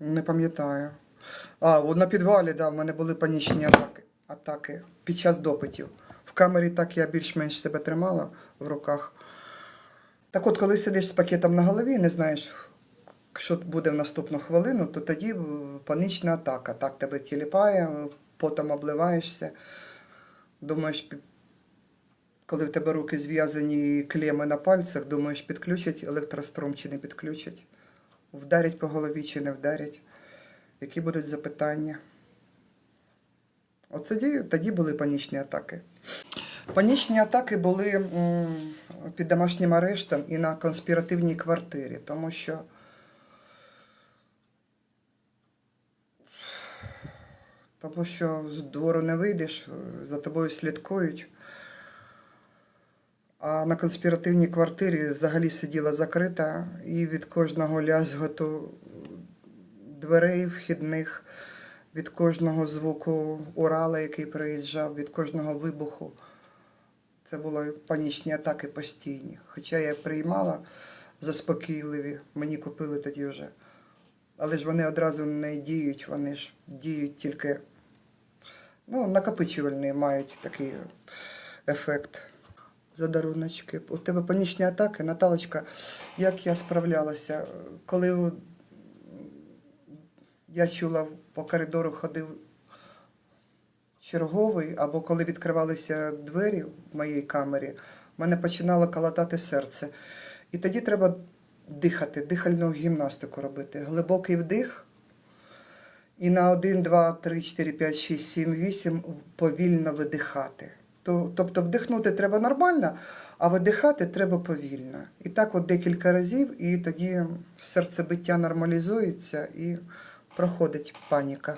Не пам'ятаю. А, на підвалі, да, в мене були панічні атаки, атаки під час допитів. В камері так я більш-менш себе тримала в руках. Так от, коли сидиш з пакетом на голові і не знаєш, що буде в наступну хвилину, то тоді е, панічна атака. Так тебе тіліпає, потом обливаєшся. Думаєш, коли в тебе руки зв'язані і клеми на пальцях, думаєш, підключать електрострум чи не підключать, вдарять по голові чи не вдарять, які будуть запитання. Оце тоді, були панічні атаки. Панічні атаки були під домашнім арештом і на конспіративній квартирі, тому що тому що з двору не вийдеш, за тобою слідкують. А на конспіративній квартирі взагалі сиділа закрита, і від кожного лязготу дверей вхідних, від кожного звуку Урала, який приїжджав, від кожного вибуху. Це були панічні атаки постійні. Хоча я приймала заспокійливі, мені купили тоді вже. Але ж вони одразу не діють, вони ж діють тільки ну, накопичувальний мають такий ефект. Задаруночки. У тебе панічні атаки, Наталочка, як я справлялася? Коли я чула по коридору ходив черговий, або коли відкривалися двері в моїй камері, в мене починало калатати серце. І тоді треба дихати, дихальну гімнастику робити. Глибокий вдих. І на 1, 2, 3, 4, 5, 6, 7, 8 повільно видихати. То, тобто вдихнути треба нормально, а видихати треба повільно. І так от декілька разів, і тоді серцебиття нормалізується і проходить паніка.